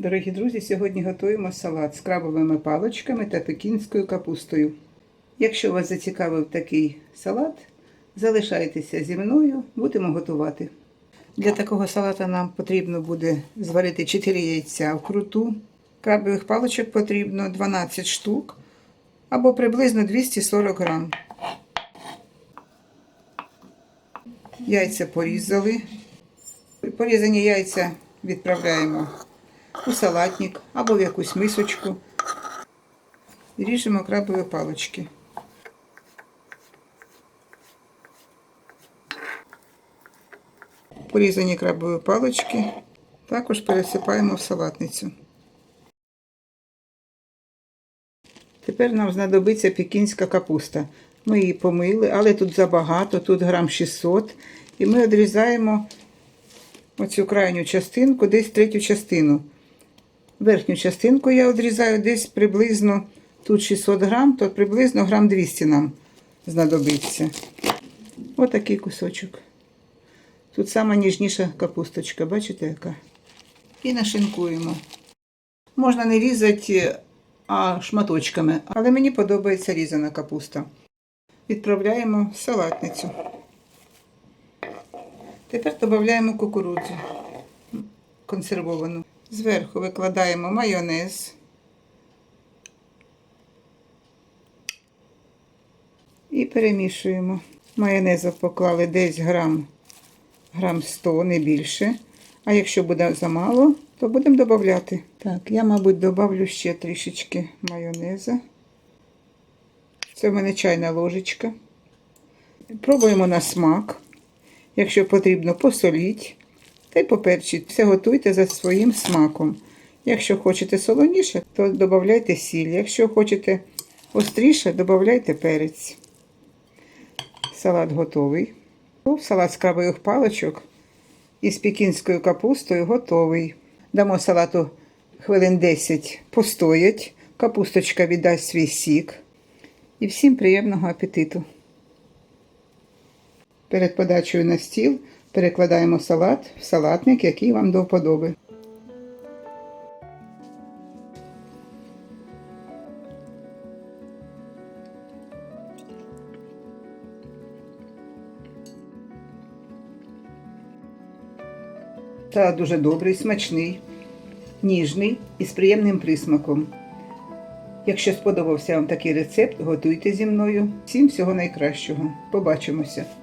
Дорогі друзі, сьогодні готуємо салат з крабовими паличками та пекінською капустою. Якщо вас зацікавив такий салат, залишайтеся зі мною, будемо готувати. Для такого салата нам потрібно буде зварити 4 яйця вкруту. Крабових паличок потрібно 12 штук або приблизно 240 грам. Яйця порізали. Порізані яйця відправляємо у салатник або в якусь мисочку. Ріжемо крабові палички. Порізані крабові палички також пересипаємо в салатницю. Тепер нам знадобиться пекінська капуста. Ми її помили, але тут забагато, тут грам 600. І ми відрізаємо оцю крайню частинку, десь третю частину. Верхню частинку я відрізаю десь приблизно тут 600 грам, то приблизно грам 200 нам знадобиться. Отакий кусочок. Тут сама ніжніша капусточка, бачите яка? І нашинкуємо. Можна не різати, а шматочками, але мені подобається різана капуста. Відправляємо в салатницю. Тепер додаємо кукурудзу консервовану. Зверху викладаємо майонез. І перемішуємо. Майонезу поклали десь грам, грам 100, не більше. А якщо буде замало, то будемо додати. Так, я, мабуть, додавлю ще трішечки майонеза. Це в мене чайна ложечка. Пробуємо на смак. Якщо потрібно, посоліть та й поперчіть. Все готуйте за своїм смаком. Якщо хочете солоніше, то додавайте сіль. Якщо хочете остріше, додавайте перець. Салат готовий. Салат з крабових паличок із пекінською капустою готовий. Дамо салату хвилин 10 постоять. Капусточка віддасть свій сік. І всім приємного апетиту. Перед подачею на стіл перекладаємо салат в салатник, який вам до вподоби. Салат дуже добрий, смачний, ніжний і з приємним присмаком. Якщо сподобався вам такий рецепт, готуйте зі мною. Всім всього найкращого. Побачимося!